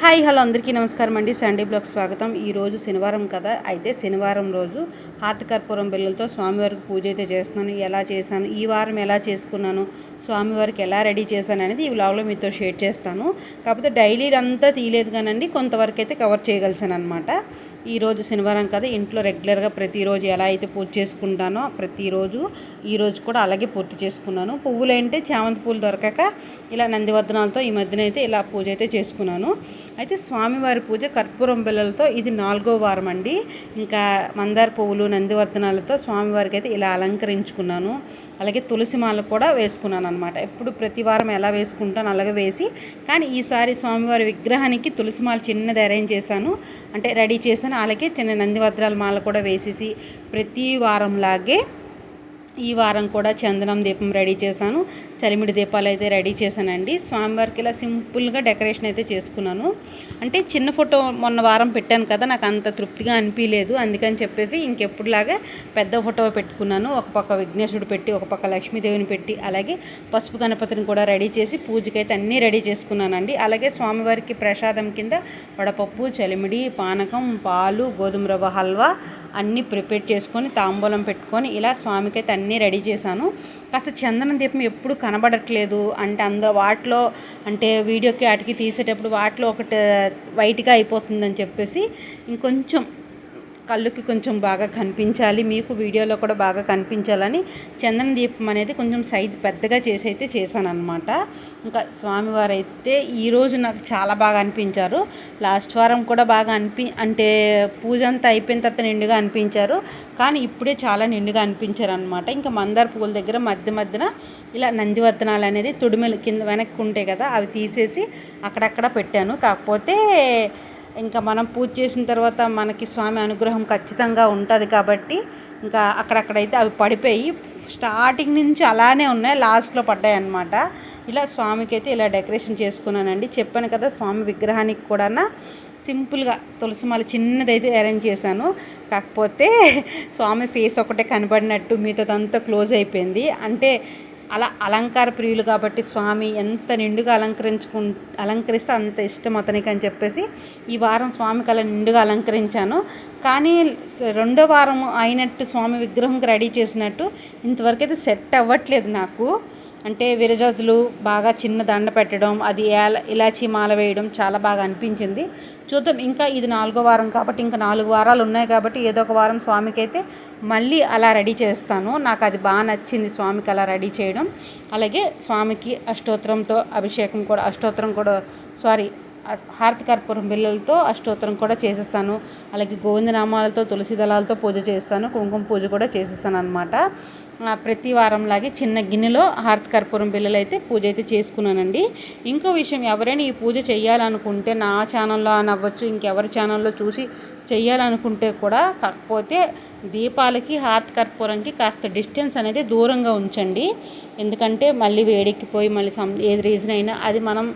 Hi hello అందరికీ నమస్కారం అండి. సండే బ్లాగ్ స్వాగతం. ఈరోజు శనివారం కదా. అయితే శనివారం రోజు హారతికర్పూరం బిళ్ళలతో స్వామివారికి పూజ అయితే చేస్తున్నాను. ఎలా చేశాను? ఈ వారం ఎలా చేసుకున్నాను? స్వామివారికి ఎలా రెడీ చేశాను అనేది ఈ వ్లాగ్లో మీతో షేర్ చేస్తాను. కాకపోతే డైలీ అంతా తీయలేదు కానండి కొంతవరకు అయితే కవర్ చేయగలిసాను అనమాట ఈరోజు శనివారం కదా. ఇంట్లో రెగ్యులర్గా ప్రతిరోజు ఎలా అయితే పూజ చేసుకుంటానో ప్రతిరోజు ఈరోజు కూడా అలాగే పూర్తి చేసుకున్నాను. పువ్వులు అంటే చామంతి పూలు దొరకక ఇలా నందివర్ధనాలతో ఈ మధ్యన అయితే ఇలా పూజ అయితే చేసుకున్నాను. అయితే స్వామివారి పూజ కర్పూరం బిళ్ళలతో ఇది నాలుగో వారం అండి ఇంకా మందార పువ్వులు నందివర్ధనాలతో స్వామివారికి అయితే ఇలా అలంకరించుకున్నాను. అలాగే తులసి మాల కూడా వేసుకున్నాను అనమాట ఎప్పుడు ప్రతి వారం ఎలా వేసుకుంటాను అలాగే వేసి కానీ ఈసారి స్వామివారి విగ్రహానికి తులసి మాల చిన్నది అరేంజ్ చేశాను. అంటే రెడీ చేశాను. అలాగే చిన్న నందివర్ధనాల మాల కూడా వేసేసి ప్రతి వారంలాగే ఈ వారం కూడా చందనం దీపం రెడీ చేశాను. చలిమిడి దీపాలు అయితే రెడీ చేశానండి. స్వామివారికి ఇలా సింపుల్గా డెకరేషన్ అయితే చేసుకున్నాను. అంటే చిన్న ఫోటో మొన్న వారం పెట్టాను కదా నాకు అంత తృప్తిగా అనిపించలేదు అందుకని చెప్పేసి ఇంకెప్పుడులాగా పెద్ద ఫోటో పెట్టుకున్నాను. ఒక పక్క విఘ్నేశ్వరుడు పెట్టి ఒక పక్క లక్ష్మీదేవిని పెట్టి అలాగే పసుపు గణపతిని కూడా రెడీ చేసి పూజకైతే అన్నీ రెడీ చేసుకున్నానండి. అలాగే స్వామివారికి ప్రసాదం కింద వడపప్పు చలిమిడి పానకం పాలు గోధుమ రవ్వ హల్వా అన్నీ ప్రిపేర్ చేసుకొని తాంబూలం పెట్టుకొని ఇలా స్వామికి అయితే అన్నీ రెడీ చేశాను. కాస్త చందన దీపం ఎప్పుడు కనబడట్లేదు. అంటే అందులో వాటిలో అంటే వీడియోకి వాటికి తీసేటప్పుడు వాటిలో ఒకటి వైట్గా అయిపోతుందని చెప్పేసి ఇంకొంచెం కళ్ళుకి కొంచెం బాగా కనిపించాలి మీకు వీడియోలో కూడా బాగా కనిపించాలని చందన దీపం అనేది కొంచెం సైజు పెద్దగా చేసి అయితే చేశాను అనమాట ఇంకా స్వామివారు అయితే ఈరోజు నాకు చాలా బాగా అనిపించారు. లాస్ట్ వారం కూడా బాగా అనిపి అంటే పూజ అంతా అయిపోయిన తర్వాత నిండుగా అనిపించారు. కానీ ఇప్పుడే చాలా నిండుగా అనిపించారు అనమాట ఇంకా మందార పువ్వుల దగ్గర మధ్య మధ్యన ఇలా నందివర్ధనాలు అనేది తొడిమెలు కింద వెనక్కి ఉంటాయి కదా అవి తీసేసి అక్కడక్కడ పెట్టాను. కాకపోతే ఇంకా మనం పూజ చేసిన తర్వాత మనకి స్వామి అనుగ్రహం ఖచ్చితంగా ఉంటుంది కాబట్టి ఇంకా అక్కడక్కడైతే అవి పడిపోయి స్టార్టింగ్ నుంచి అలానే ఉన్నాయి లాస్ట్లో పడ్డాయి అనమాట ఇలా స్వామికి అయితే ఇలా డెకరేషన్ చేసుకున్నానండి. చెప్పాను కదా స్వామి విగ్రహానికి కూడా సింపుల్గా తులసి మళ్ళీ చిన్నదైతే అరేంజ్ చేశాను. కాకపోతే స్వామి ఫేస్ ఒకటే కనబడినట్టు మిగతాదంతా క్లోజ్ అయిపోయింది. అంటే అలా అలంకార ప్రియులు కాబట్టి స్వామి ఎంత నిండుగా అలంకరించుకు అలంకరిస్తే అంత ఇష్టం అతనికి అని చెప్పేసి ఈ వారం స్వామికి అలా నిండుగా అలంకరించాను. కానీ రెండో వారం అయినట్టు స్వామి విగ్రహంకి రెడీ చేసినట్టు ఇంతవరకు అయితే సెట్ అవ్వట్లేదు నాకు. అంటే విరజాజులు బాగా చిన్న దండ పెట్టడం అది ఇలాచి మాల వేయడం చాలా బాగా అనిపించింది. చూద్దాం ఇంకా ఇది నాలుగో వారం కాబట్టి ఇంకా నాలుగు వారాలు ఉన్నాయి కాబట్టి ఏదో ఒక వారం స్వామికి అయితే మళ్ళీ అలా రెడీ చేస్తాను. నాకు అది బాగా నచ్చింది స్వామికి అలా రెడీ చేయడం. అలాగే స్వామికి అష్టోత్తరంతో అభిషేకం కూడా అష్టోత్తరం కూడా సారీ హారతి కర్పూరం బిళ్ళలతో అష్టోత్తరం కూడా చేసేస్తాను. అలాగే గోవిందనామాలతో తులసి దళాలతో పూజ చేస్తాను. కుంకుమ పూజ కూడా చేసేస్తాను అనమాట ప్రతి వారంలాగే చిన్న గిన్నెలో హారతి కర్పూరం బిళ్ళలు అయితే పూజ అయితే చేసుకున్నానండి. ఇంకో విషయం ఎవరైనా ఈ పూజ చేయాలనుకుంటే నా ఛానల్లో అని అవ్వచ్చు ఇంకెవరి ఛానల్లో చూసి చేయాలనుకుంటే కూడా కాకపోతే దీపాలకి హారతి కర్పూరంకి కాస్త డిస్టెన్స్ అనేది దూరంగా ఉంచండి. ఎందుకంటే మళ్ళీ వేడెక్కిపోయి మళ్ళీ సమ్ ఏది రీజన్ అయినా అది మనం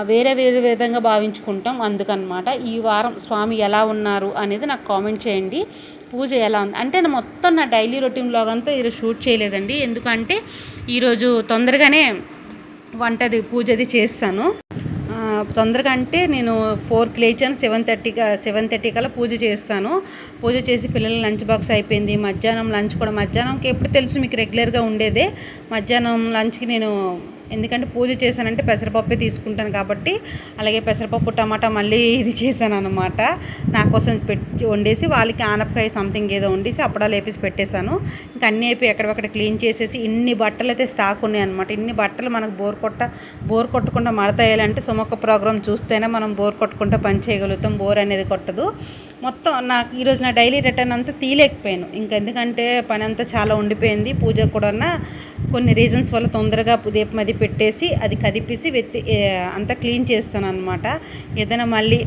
వేరే వేరే విధంగా భావించుకుంటాం. అందుకనమాట ఈ వారం స్వామి ఎలా ఉన్నారు అనేది నాకు కామెంట్ చేయండి. పూజ ఎలా ఉంది? అంటే నా మొత్తం నా డైలీ రొటీన్ బ్లాగ్ అంతా ఈరోజు షూట్ చేయలేదండి. ఎందుకంటే ఈరోజు తొందరగానే వంటది పూజది చేస్తాను. తొందరగా అంటే నేను ఫోర్కి లేచాను. సెవెన్ థర్టీగా సెవెన్ థర్టీ కల్లా పూజ చేస్తాను. పూజ చేసి పిల్లల లంచ్ బాక్స్ అయిపోయింది. మధ్యాహ్నం లంచ్ కూడా మధ్యాహ్నంకి ఎప్పుడు తెలుసు మీకు రెగ్యులర్గా ఉండేదే. మధ్యాహ్నం లంచ్కి నేను ఎందుకంటే పూజ చేశానంటే పెసరపప్పే తీసుకుంటాను కాబట్టి అలాగే పెసరపప్పు టమాటా మళ్ళీ ఇది చేశాను అనమాట నా కోసం పెట్టి వండేసి వాళ్ళకి ఆనపకాయ సంథింగ్ ఏదో వండేసి అప్పుడాలు వేపేసి పెట్టేశాను. ఇంకా అన్నీ అయిపోయి ఎక్కడొక్కడ క్లీన్ చేసేసి ఇన్ని బట్టలు అయితే స్టాక్ ఉన్నాయి అనమాట ఇన్ని బట్టలు మనకు బోర్ కొట్ట బోర్ కొట్టకుండా మడతాయాలంటే సుమొక్క ప్రోగ్రామ్ చూస్తేనే మనం బోర్ కొట్టుకుంటే పని చేయగలుగుతాం. బోర్ అనేది కొట్టదు. మొత్తం నాకు ఈరోజు నా డైలీ రిటర్న్ అంతా తీయలేకపోయాను. ఇంకా ఎందుకంటే పని అంతా చాలా ఉండిపోయింది. పూజ కూడా కొన్ని రీజన్స్ వల్ల తొందరగా దీపం అది పెట్టేసి అది కదిపేసి వెత్తి అంతా క్లీన్ చేస్తాను అనమాట ఏదైనా మళ్ళీ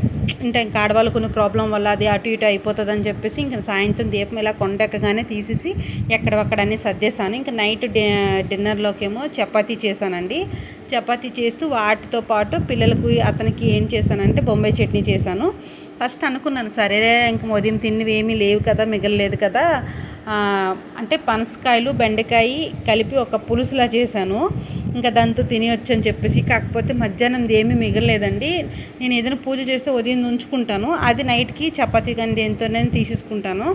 అంటే ఇంకా ఆడవాళ్ళు కొన్ని ప్రాబ్లం వల్ల అది అటు ఇటు అయిపోతుంది అని చెప్పేసి ఇంకా సాయంత్రం దీపం ఇలా కొండెక్కగానే తీసేసి ఎక్కడక్కడ సర్దేశాను. ఇంకా నైట్ డిన్నర్లోకేమో చపాతీ చేశానండి. చపాతీ చేస్తూ వాటితో పాటు పిల్లలకు అతనికి ఏం చేశానంటే బొంబాయి చట్నీ చేశాను. ఫస్ట్ అనుకున్నాను సరే ఇంక ఉదయం తిన్నవి ఏమీ లేవు కదా మిగలలేదు కదా అంటే పనసకాయలు బెండకాయ కలిపి ఒక పులుసులా చేశాను. ఇంకా దాంతో తినేయొచ్చు అని చెప్పేసి కాకపోతే మధ్యాహ్నం ఏమీ మిగలలేదండి. నేను ఏదైనా పూజ చేస్తే ఉదయం ఉంచుకుంటాను అది నైట్కి చపాతీ కానీ దేంతో నేను తీసేసుకుంటాను.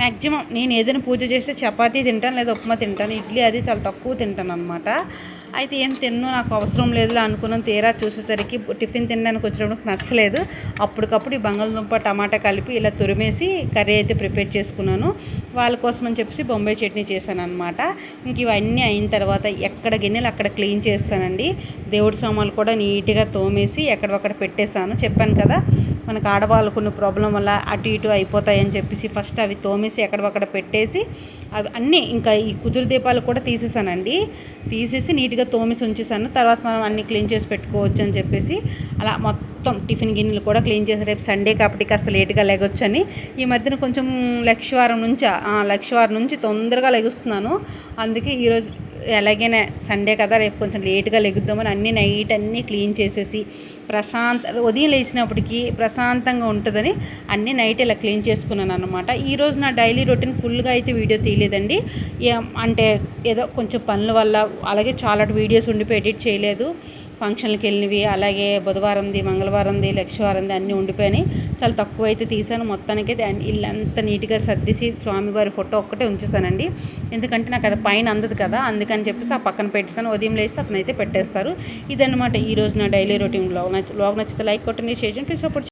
మ్యాక్సిమం నేను ఏదైనా పూజ చేస్తే చపాతీ తింటాను లేదా ఉప్మా తింటాను. ఇడ్లీ అది చాలా తక్కువ తింటాను అనమాట అయితే ఏం తిన్ను నాకు అవసరం లేదు అనుకున్నాను. తీరా చూసేసరికి టిఫిన్ తినడానికి వచ్చినప్పుడు నచ్చలేదు. అప్పటికప్పుడు ఈ బంగాళదుంప టమాటా కలిపి ఇలా తురిమేసి కర్రీ అయితే ప్రిపేర్ చేసుకున్నాను. వాళ్ళ కోసం అని చెప్పేసి బొంబాయి చట్నీ చేశాను అనమాట ఇంక ఇవన్నీ అయిన తర్వాత ఎక్కడ గిన్నెలు అక్కడ క్లీన్ చేస్తానండి. దేవుడి సామాన్లు కూడా నీట్గా తోమేసి ఎక్కడొక్కడ పెట్టేశాను. చెప్పాను కదా మనకు ఆడవాళ్ళకు ఉన్న ప్రాబ్లం వల్ల అటు ఇటు అయిపోతాయని చెప్పేసి ఫస్ట్ అవి తోమేసి ఎక్కడొక్కడ పెట్టేసి అవి అన్నీ ఇంకా ఈ కుదురు దీపాలు కూడా తీసేసానండి తీసేసి నీట్గా తోమేసి ఉంచేసాను తర్వాత మనం అన్ని క్లీన్ చేసి పెట్టుకోవచ్చు అని చెప్పేసి అలా మొత్తం టిఫిన్ గిన్నెలు కూడా క్లీన్ చేసి రేపు సండే కాబట్టి కాస్త లేట్గా లెగొచ్చని. ఈ మధ్యన కొంచెం లక్షవారం నుంచి లక్షవారం నుంచి తొందరగా లెగుస్తున్నాను. అందుకే ఈరోజు ఎలాగైనా సండే కదా రేపు కొంచెం లేట్గా లెగుద్దామని అన్ని నైట్ అన్నీ క్లీన్ చేసేసి ప్రశాంత ఉదయం లేచినప్పటికీ ప్రశాంతంగా ఉంటుందని అన్ని నైట్ ఇలా క్లీన్ చేసుకున్నాను అనమాట ఈరోజు నా డైలీ రొటీన్ ఫుల్గా అయితే వీడియో తీయలేదండి. అంటే ఏదో కొంచెం పనుల వల్ల అలాగే చాలా వీడియోస్ ఉండిపోయి ఎడిట్ చేయలేదు. ఫంక్షన్లకు వెళ్ళినవి అలాగే బుధవారంది మంగళవారంది లక్షవారంది అన్నీ ఉండిపోయినాయి. చాలా తక్కువ అయితే తీసాను మొత్తానికి అయితే ఇల్లంతా నీట్గా సర్దిసి స్వామివారి ఫోటో ఒక్కటే ఉంచేసానండి ఎందుకంటే నాకు అది పైన అందదు కదా అందుకని చెప్పేసి ఆ పక్కన పెట్టేసాను ఉదయం లేస్తే అతను అయితే పెట్టేస్తారు. ఇదన్నమాట ఈ రోజు నా డైలీ రొటీన్ బ్లాగ్ నచ్చి బ్లాగ్ నచ్చితే లైక్ కొట్టండి షేర్ చేయండి. Please support